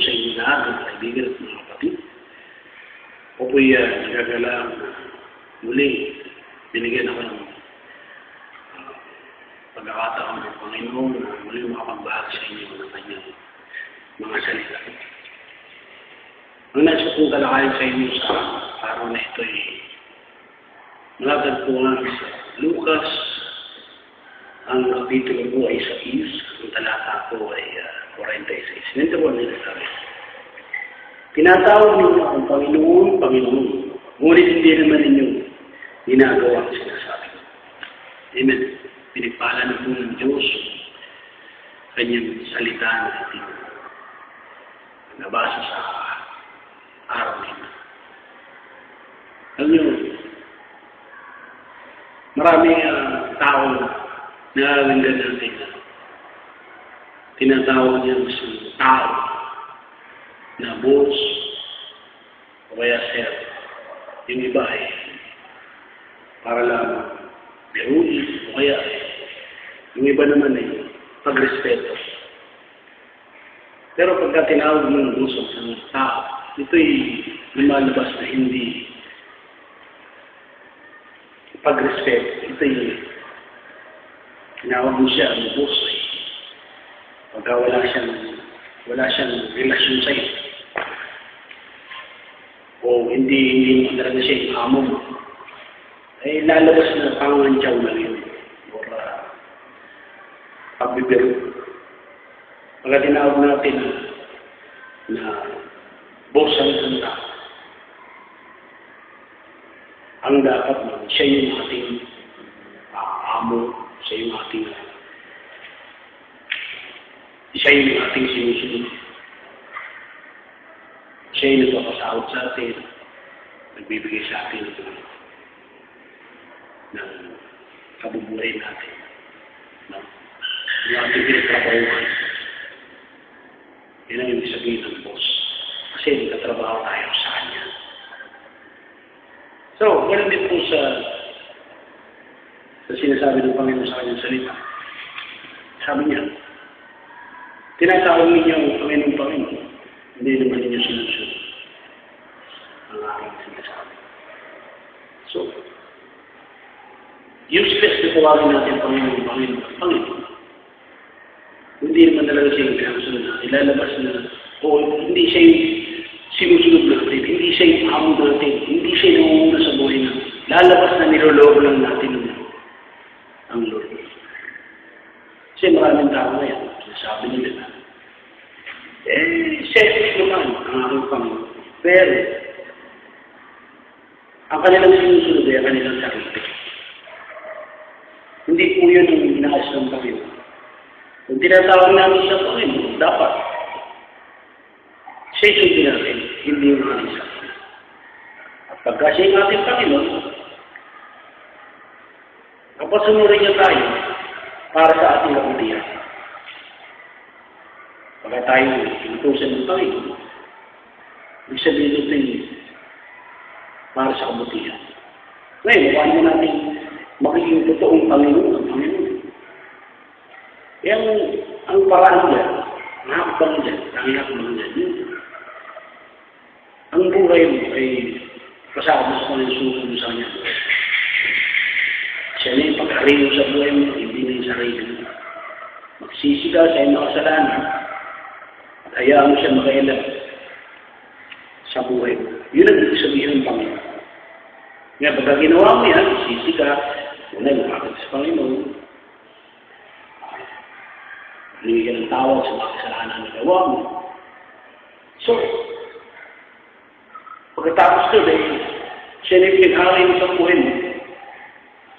sa inyo lahat, mga kaibigan at mga kapatid. Ako po'y uh, nagagalang na muli binigyan ako ng uh, pagkakataon ng Panginoon na muli makapagbahagi sa inyo ng kanyang mga salita. Ang nasa kong talakayan sa inyo sa araw na ito ay malatagpuan sa Lucas ang kapitulo po ay sa is, ang talata po ay uh, 46. Ganito po nila sabi. Tinatawag ninyo ang Panginoon, Panginoon. Ngunit hindi naman ninyo ginagawa ang sinasabi ko. Amen. Pinagpala na po ng Diyos kanyang salita na ating nabasa sa araw nito. Alam niyo, marami uh, tao nakakaganda natin na tinatawag niya sa tao na boss o kaya sir. Yung iba ay para lang biruin o kaya yung iba naman ay pagrespeto. Pero pagka tinawag mo ng boss sa tao, ito'y lumalabas na hindi pagrespeto. Ito'y tinawag mo siya ang boss eh. Pagka wala siyang wala siyang relasyon sa iyo. Hindi talaga siya yung amo mo. Eh lalabas na pangangantyaw na yun. Or uh, pagbibiro. Pagka tinawag natin na boss ang isang tao, ang dapat mo, siya yung ating uh, amo, siya yung ating siya yung ating sinusunod. Siya yung nagpapasahod sa atin, nagbibigay sa atin ng, kabubuhay natin. No? Yung ating pinagtrabahuan. Yan ang ibig sabihin ng boss. Kasi nagtatrabaho tayo sa kanya. So, ganun din po sa sa sinasabi ng Panginoon sa kanyang salita. Sabi niya, tinatawag ninyo ang Panginoon Panginoon, hindi naman ninyo sinusunod ang aking sinasabi. So, useless na tawagin natin Panginoon Panginoon Panginoon. Hindi naman talaga siya yung pinakasunod natin. Ilalabas na, o hindi siya yung sinusunod natin, hindi siya yung amo natin, hindi siya yung nangunguna sa buhay natin. Lalabas na niloloko lang natin ng ang Lord. Kasi maraming tao ngayon, sabi nila na, eh, selfish naman ang aking Panginoon. Pero, ang kanilang sinusunod ay ang kanilang sarili. Po yun ang inaas ng. Kung tinatawag namin sa Panginoon, dapat siya yung natin, hindi yung ating sarili. At pagka siya yung ating Panginoon, Kapasunurin niya tayo para sa ating kabutihan. Pagka tayo inutusan ng Panginoon, ibig sabihin ito yung para sa kabutihan. Ngayon, mukha mo natin magiging totoong Panginoon ang Panginoon. Yang ang paraan niya, ang hakbang niya, ang hakbang niya. Ang buhay mo ay kasama sa kanyang susunod sa kanya. Siya na yung pag-ariyo sa buhay mo, hindi na yung sarili mo. Magsisigaw sa iyong makasalanan at hayaan mo siya makailan sa buhay mo. Yun ang ibig sabihin ng Panginoon. Nga, pagka ginawa mo yan, sisika, una lumapit sa Panginoon, ka ng tawag sa mga kasalanan na gawa mo. So, pagkatapos doon, eh, siya na yung pinag-aray mo sa buhay mo.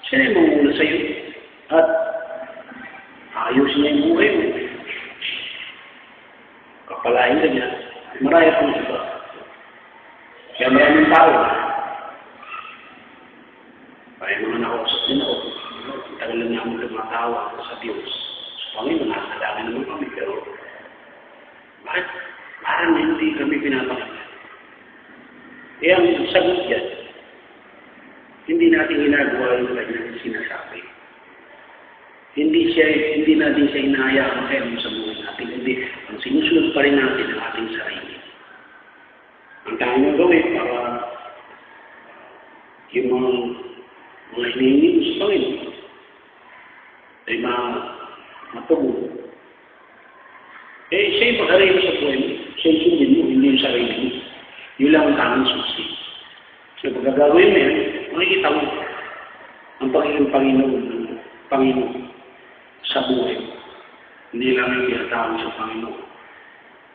Siya na yung mamuna sa iyo. At ayusin niya yung buhay mo. Kapalain ka niya. Maraya pong iba. Kaya maraming tao. Kaya mga nakausap din ako. Tagal lang namin lumatawa sa Diyos. Panginoon, nakalangin naman kami, pero bakit parang hindi kami pinapakinggan? Eh, ang sagot yan, hindi natin ginagawa yung kanyang sinasabi. Hindi siya, hindi natin siya inahayaan kaya sa buhay natin. kundi ang sinusunod pa rin natin ang ating sarili. Ang tanging gawin para yung mga hinihingi mo sa Panginoon ay ma matugon. Eh, siya yung pag-aray mo sa buhay. Siya yung sundin mo, hindi yung sarili mo. Yun lang ang tanging susi. So, pag gagawin mo yan, makikita mo ang Panginoon, Panginoon, ng Panginoon sa buhay mo. Hindi lang yung tinatawag sa Panginoon.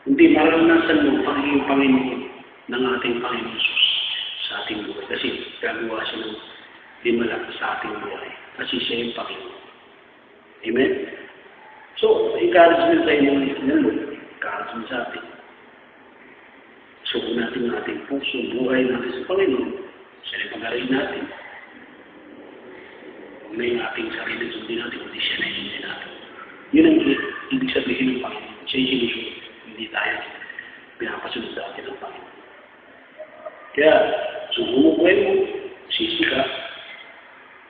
Hindi maranasan mo Panginoon, Panginoon ng ating Panginoon Jesus sa ating buhay. Kasi gagawa siya ng himala sa ating buhay. Kasi siya yung Panginoon. Amen? So, encouragement tayo ng ng Lord. Encouragement sa atin. Suko natin ang ating puso, buhay natin sa Panginoon. Siya yung pag natin. Huwag na yung ating sarili sundin natin, kundi siya na natin. Yun ang ibig sabihin ng Panginoon. Siya yung. Hindi tayo pinapasunod sa atin ng Panginoon. Kaya, sumubuhay mo, sisi ka,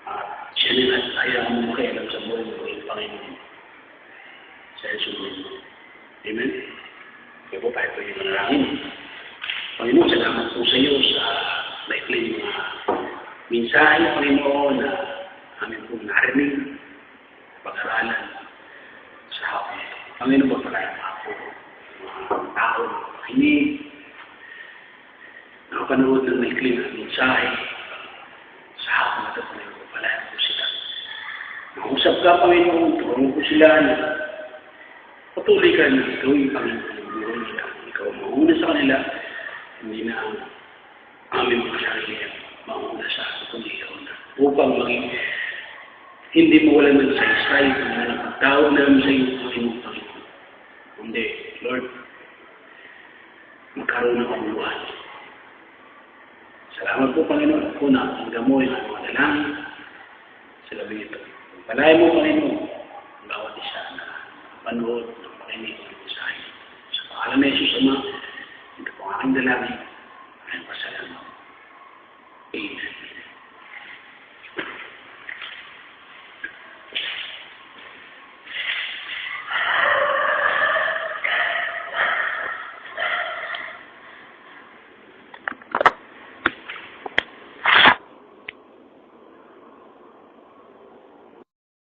at siya na at hayaan mo makialam sa buhay yung Panginoon. Sunod mo. Amen? Kaya po tayo po yung manalangin. Panginoon, salamat po sa iyo sa maikling mga mensahe, Panginoon, na amin po narinig, pag-aralan sa hapon. Panginoon, pagpalayan po mga tao, makinig, nakapanood ng maikling na mensahe sa hapon na ito, Panginoon, pagpalayan po sila. Mausap ka, Panginoon, tulungan po sila na patuloy ka na Panginoon, yung nila. Ikaw ang mauna sa kanila, hindi na ang aming mga sarili mauna sa akin, kundi ikaw na. Upang maging hindi mawala ng saysay, Panginoon, ang pagtawag namin sa iyo, Panginoon, Panginoon. Kundi, Lord, magkaroon ng kamuluhan. Salamat po, Panginoon, at po na ang gamoy ng mga dalangin sa gabi ito. Palay mo, Panginoon, ang bawat isa na panood Sa pangalan ni Jesus, Ama, ito po ang aking.